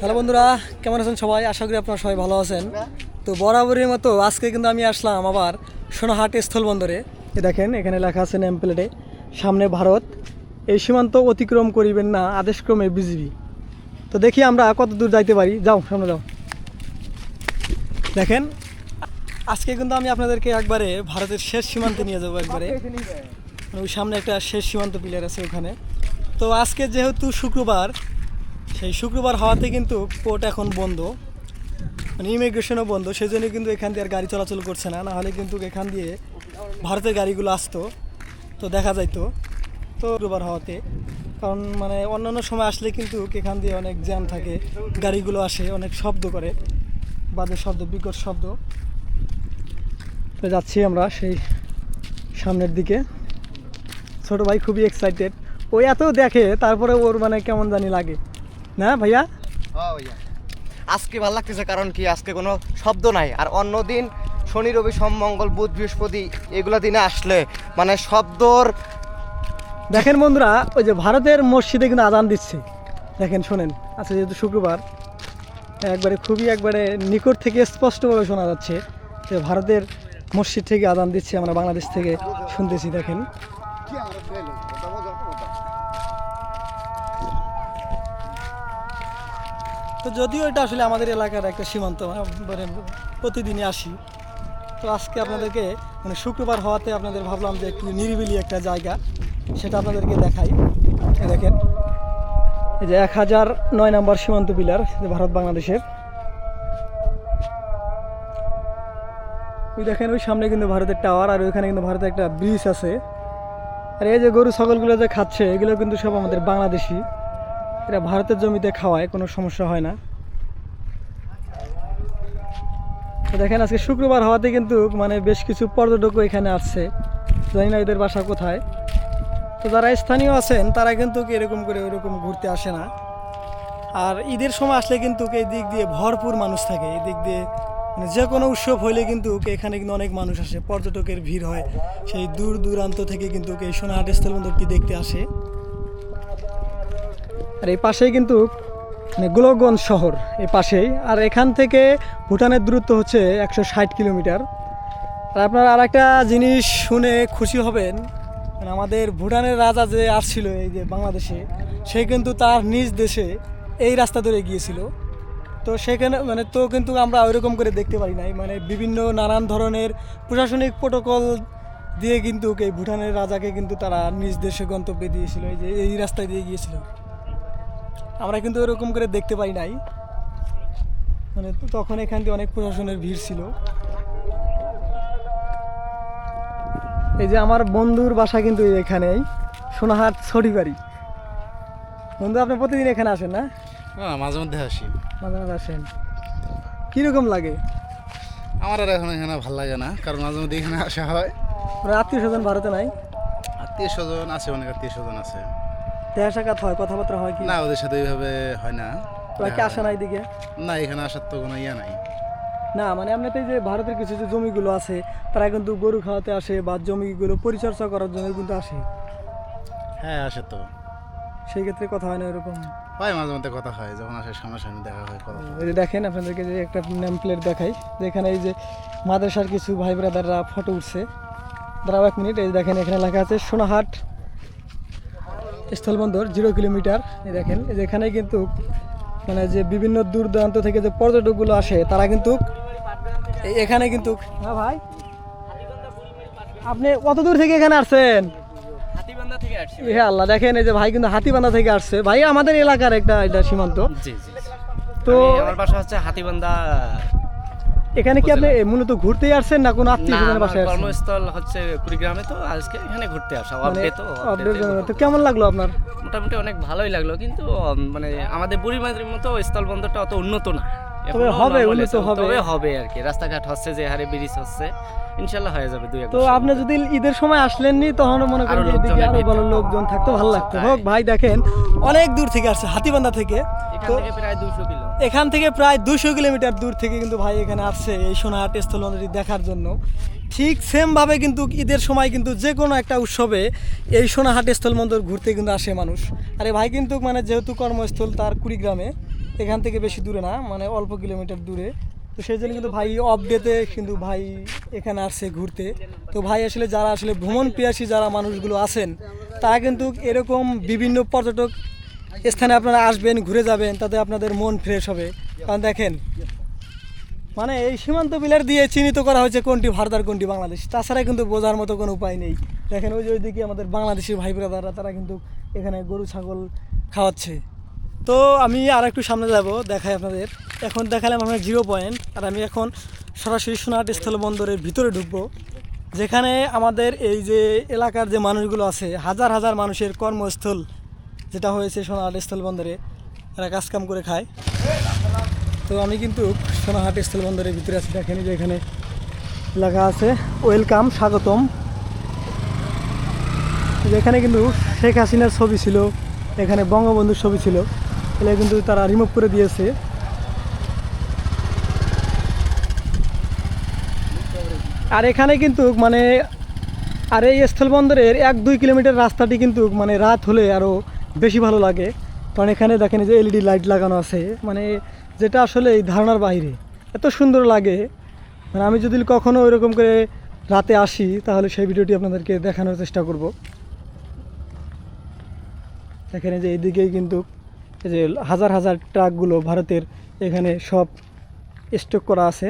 Hello বন্ধুরা, কেমন আছেন সবাই? আশা করি আপনারা সবাই ভালো আছেন। তো বরাবরের মতো আজকে কিন্তু আমি আসলাম আবার সোনাহাট স্থলবন্দরে। এ দেখেন, এখানে লেখা আছে নেম প্লেটে সামনে ভারত। এই সীমান্ত অতিক্রম করিবেন না, আদেশক্রমে বিজিবি। তো দেখি আমরা কত দূর যাইতে পারি। যাও, সামনে যাও। দেখেন, আজকে কিন্তু আমি আপনাদেরকে একবারে ভারতের শেষ সীমান্তে নিয়ে যাব একবারে। মানে ওই সামনে একটা শেষ সীমান্ত পিলার আছে ওখানে। তো আজকে যেহেতু শুক্রবার সেই শুক্রবার হওয়াতে কিন্তু কোর্ট এখন বন্ধ। মানে ইমিগ্রেশনও বন্ধ সেই জন্য কিন্তু এখান দিয়ে আর গাড়ি চলাচল করছে না। নাহলে কিন্তু এখান দিয়ে ভারতের গাড়িগুলো আসতো, তো দেখা যাইতো। তো শুক্রবার হওয়াতে, কারণ মানে অন্যান্য সময় আসলে কিন্তু এখান দিয়ে অনেক জ্যাম থাকে, গাড়িগুলো আসে, অনেক শব্দ করে, বাজে শব্দ, বিকট শব্দ। তো যাচ্ছি আমরা সেই সামনের দিকে। ছোট ভাই খুবই এক্সাইটেড ওই এত দেখে, তারপরে ওর মানে কেমন জানি লাগে। না ভাইয়া? আজকে ভালো লাগতেছে কারণ কি আজকে কোনো শব্দ নাই। আর অন্য দিন শনি রবি সোম মঙ্গল বুধ বৃহস্পতি এগুলো দিনে আসলে মানে শব্দর দেখেন বন্ধুরা ওই যে ভারতের মসজিদে কিন্তু আজান দিচ্ছে। দেখেন শোনেন আচ্ছা যেহেতু শুক্রবার একবারে খুবই একবারে নিকট থেকে স্পষ্টভাবে শোনা যাচ্ছে যে ভারতের মসজিদ থেকে আজান দিচ্ছে আমরা বাংলাদেশ থেকে শুনতেছি দেখেন। তো যদিও এটা আসলে আমাদের এলাকার একটা সীমান্ত মানে প্রতিদিনই আসি। তো আজকে আপনাদেরকে মানে শুক্রবার হওয়াতে আপনাদের ভাবলাম যে একটু নিরিবিলি একটা জায়গা, সেটা আপনাদেরকে দেখাই। দেখেন, এই যে এক হাজার নয় নম্বর সীমান্ত পিলার ভারত বাংলাদেশের। ওই দেখেন, ওই সামনে কিন্তু ভারতের টাওয়ার, আর ওইখানে কিন্তু ভারতের একটা ব্রিজ আছে। আর এই যে গরু, ছাগলগুলো যে খাচ্ছে, এগুলো কিন্তু সব আমাদের বাংলাদেশি। এরা ভারতের জমিতে খাওয়ায়, কোনো সমস্যা হয় না। দেখেন, আজকে শুক্রবার হওয়াতে কিন্তু মানে বেশ কিছু পর্যটকও এখানে আসছে। জানি না এদের বাসা কোথায়। তো যারা স্থানীয় আছেন, তারা কিন্তু এরকম করে ওরকম ঘুরতে আসে না। আর ঈদের সময় আসলে কিন্তু এই দিক দিয়ে ভরপুর মানুষ থাকে। এই দিক দিয়ে মানে যে কোনো উৎসব হইলে কিন্তু এখানে কিন্তু অনেক মানুষ আসে। পর্যটকের ভিড় হয়। সেই দূর দূরান্ত থেকে কিন্তু এই সোনাহাট স্থলবন্দরটি দেখতে আসে। আর এই পাশেই কিন্তু মানে গোলকগঞ্জ শহর, এই পাশেই। আর এখান থেকে ভুটানের দূরত্ব হচ্ছে একশো ষাট কিলোমিটার। আর আপনারা আর একটা জিনিস শুনে খুশি হবেন মানে আমাদের ভুটানের রাজা যে আসছিল এই যে বাংলাদেশে, সে কিন্তু তার নিজ দেশে এই রাস্তা ধরে গিয়েছিল। তো সেখানে মানে তো কিন্তু আমরা ওইরকম করে দেখতে পারি নাই। মানে বিভিন্ন নানান ধরনের প্রশাসনিক প্রোটোকল দিয়ে কিন্তু এই ভুটানের রাজাকে কিন্তু তারা নিজ দেশে গন্তব্যে দিয়েছিল। এই যে এই রাস্তায় দিয়ে গিয়েছিল। আমরা কিন্তু ওরকম করে দেখতে পাই নাই। মানে তখন এখান দিয়ে অনেক প্রশাসনের ভিড় ছিল। এই যে আমার বন্ধুর বাসা কিন্তু এখানেই সোনাহাট ছড়ি বাড়ি বন্ধু আপনি প্রতিদিন এখানে আসেন না? মাঝে মধ্যে আসি। মাঝে মাঝে আসেন। কীরকম লাগে? আমার আর এখন এখানে ভালো লাগে না কারণ মাঝে মধ্যে এখানে আসা হয়। আত্মীয় স্বজন ভারতে নাই? আত্মীয় স্বজন আছে অনেক আত্মীয় স্বজন আছে। দেখা সাক্ষাৎ হয় কথাবার্তা হয় কি? না ওদের সাথে ওইভাবে হয় না। ওরা কি আসে না এইদিকে না এখানে আসার তো কোনো ইয়ে নাই। না মানে এই যে ভারতের কিছু যে জমিগুলো আছে তারা কিন্তু গরু খাওয়াতে আসে বা জমিগুলো পরিচর্যা করার জন্য কিন্তু আসে। হ্যাঁ আসে তো। সেই ক্ষেত্রে কথা হয় না এরকম? হয় মাঝে মধ্যে কথা হয় যখন আসে সামনাসামনি দেখা হয় কথা। এই যে দেখেন আপনাদেরকে যে একটা নেম প্লেট দেখাই যেখানে এই যে মাদ্রাসার কিছু ভাই ব্রাদাররা ফটো উঠছে। দাঁড়াও এক মিনিট এই দেখেন এখানে লেখা আছে সোনাহাট স্থলবন্দর জিরো কিলোমিটার। দেখেন যেখানে কিন্তু মানে যে বিভিন্ন দূর দূরান্ত থেকে যে পর্যটকগুলো আসে তারা কিন্তু এখানে কিন্তু হ্যাঁ ভাই। আপনি কত দূর থেকে এখানে আসছেন? হ্যাঁ আল্লাহ দেখেন এই যে ভাই কিন্তু হাতিবান্ধা থেকে আসছে। ভাই আমাদের এলাকার একটা এটা সীমান্ত। তো আমার বাসা হচ্ছে হাতিবান্ধা এখানে কি আপনি মূলত ঘুরতেই আসছেন না কোনো আত্মীয় স্বজনের বাসায় আসছেন? কর্মস্থল হচ্ছে কুড়িগ্রামে তো আজকে এখানে ঘুরতে আসা মানে আপডেট তো update update তো কেমন লাগল আপনার? মোটামুটি অনেক ভালোই লাগল কিন্তু মানে আমাদের বুড়িমাদের মতো স্থল বন্দরটা অত উন্নত না। তবে হবে, উন্নত হবে। তবে হবে আর কি। রাস্তাঘাট হচ্ছে যে হারে ব্রিজ হচ্ছে। ইনশাল্লাহ হয়ে যাবে দুই তো আপনি যদি ঈদের সময় আসলেননি তখন মনে করেন আরও এদিকে আরও ভিড় ভালো লোকজন থাকতো ভালো লাগতো। হোক ভাই দেখেন অনেক দূর থেকে আসছে হাতিবান্ধা থেকে। এখান থেকে প্রায় দুশো কিলো। এখান থেকে প্রায় দুশো কিলোমিটার দূর থেকে কিন্তু ভাই এখানে আসছে এই সোনাহাট দেখার জন্য। ঠিক সেমভাবে কিন্তু ঈদের সময় কিন্তু যে কোনো একটা উৎসবে এই সোনাহাট স্থলবন্দর ঘুরতে কিন্তু আসে মানুষ। আরে ভাই কিন্তু মানে যেহেতু কর্মস্থল তার কুড়িগ্রামে এখান থেকে বেশি দূরে না মানে অল্প কিলোমিটার দূরে। তো সেই জন্য কিন্তু ভাই অফ ডেতে কিন্তু ভাই এখানে আসছে ঘুরতে। তো ভাই আসলে যারা আসলে ভ্রমণ পিয়াসী যারা মানুষগুলো আছেন, তারা কিন্তু এরকম বিভিন্ন পর্যটক স্থানে আপনারা আসবেন, ঘুরে যাবেন, তাতে আপনাদের মন ফ্রেশ হবে। কারণ দেখেন মানে এই সীমান্ত পিলার দিয়ে চিহ্নিত করা হয়েছে কোনটি ভারত আর কোনটি বাংলাদেশ। তাছাড়া কিন্তু বোঝার মতো কোনো উপায় নেই। দেখেন ওই যে ওইদিকে আমাদের বাংলাদেশি ভাই ব্রাদাররা তারা কিন্তু এখানে গরু, ছাগল খাওয়াচ্ছে। তো আমি আর একটু সামনে যাব, দেখাই আপনাদের। এখন দেখালাম আমরা জিরো পয়েন্ট, আর আমি এখন সরাসরি সোনাহাট স্থল বন্দরের ভিতরে ঢুকবো, যেখানে আমাদের এই যে এলাকার যে মানুষগুলো আছে, হাজার হাজার মানুষের কর্মস্থল যেটা হয়েছে সোনাহাট স্থল বন্দরে এরা কাজকাম করে খায়। তো আমি কিন্তু সোনাহাট স্থল বন্দরের ভিতরে আছি, দেখেন যে এখানে লেখা আছে, ওয়েলকাম, স্বাগতম। যেখানে কিন্তু শেখ হাসিনার ছবি ছিল, এখানে বঙ্গবন্ধুর ছবি ছিল। এগুলো কিন্তু তারা রিমুভ করে দিয়েছে। আর এখানে কিন্তু মানে আর এই স্থলবন্দরের এক দুই কিলোমিটার রাস্তাটি কিন্তু মানে রাত হলে আরও বেশি ভালো লাগে। কারণ এখানে দেখেন যে এলইডি লাইট লাগানো আছে। মানে যেটা আসলে এই ধারণার বাইরে। এত সুন্দর লাগে। মানে আমি যদি কখনো ওইরকম করে রাতে আসি, তাহলে সেই ভিডিওটি আপনাদেরকে দেখানোর চেষ্টা করব। দেখেন যে এইদিকেই কিন্তু এই যে হাজার হাজার ট্রাকগুলো ভারতের এখানে সব স্টক করা আছে।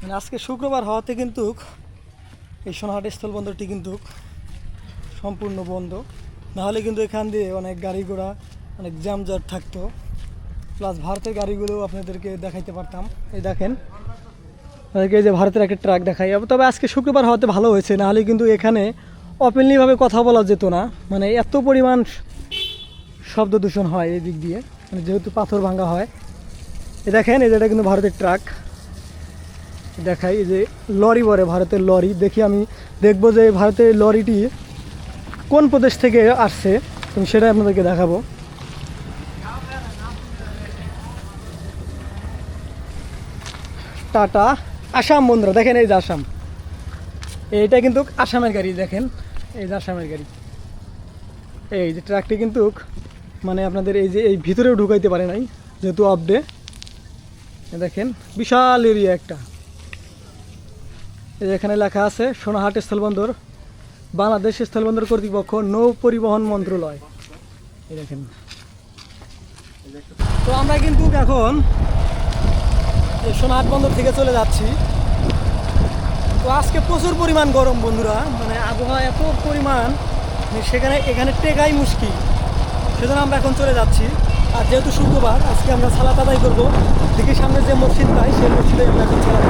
মানে আজকে শুক্রবার হওয়াতে কিন্তু এই সোনাহাট স্থল বন্দরটি কিন্তু সম্পূর্ণ বন্ধ। নাহলে কিন্তু এখান দিয়ে অনেক গাড়ি ঘোড়া, অনেক জ্যামজট থাকতো। প্লাস ভারতের গাড়িগুলো আপনাদেরকে দেখাইতে পারতাম। এই দেখেন, আপনাদেরকে এই যে ভারতের একটা ট্রাক দেখাই। তবে আজকে শুক্রবার হওয়াতে ভালো হয়েছে। নাহলে কিন্তু এখানে ওপেনলিভাবে কথা বলা যেত না। মানে এত পরিমাণ শব্দ দূষণ হয় এই দিক দিয়ে। মানে যেহেতু পাথর ভাঙা হয়। এই দেখেন, এই যে এটা কিন্তু ভারতের ট্রাক। দেখাই, এই যে লরি বলে ভারতের লরি। দেখি আমি, দেখব যে ভারতের লরিটি কোন প্রদেশ থেকে আসছে আমি সেটাই আপনাদেরকে দেখাবো। টাটা, আসাম বন্ধুরা, দেখেন এই যে আসাম। এইটা কিন্তু আসামের গাড়ি, দেখেন। এই যে গাড়ি। এই যে ট্রাকটি কিন্তু মানে আপনাদের এই যে, এই ভিতরেও ঢুকাইতে পারে নাই, যেহেতু আপডে দেখেন, বিশাল এরিয়া একটা। এই এখানে লেখা আছে, সোনাহাট স্থলবন্দর বাংলাদেশ স্থলবন্দর কর্তৃপক্ষ নৌ পরিবহন মন্ত্রণালয়। এই দেখেন। তো আমরা কিন্তু এখন সোনাহাট বন্দর থেকে চলে যাচ্ছি। তো আজকে প্রচুর পরিমাণ গরম বন্ধুরা মানে আবহাওয়া এত পরিমাণ সেখানে এখানে টেকাই মুশকিল। সেজন্য আমরা এখন চলে যাচ্ছি। আর যেহেতু শুক্রবার, আজকে আমরা ছালা আদায় করব। দেখি সামনে যে মসজিদ পাই সেই মসজিদে আমরা এখন সালাত।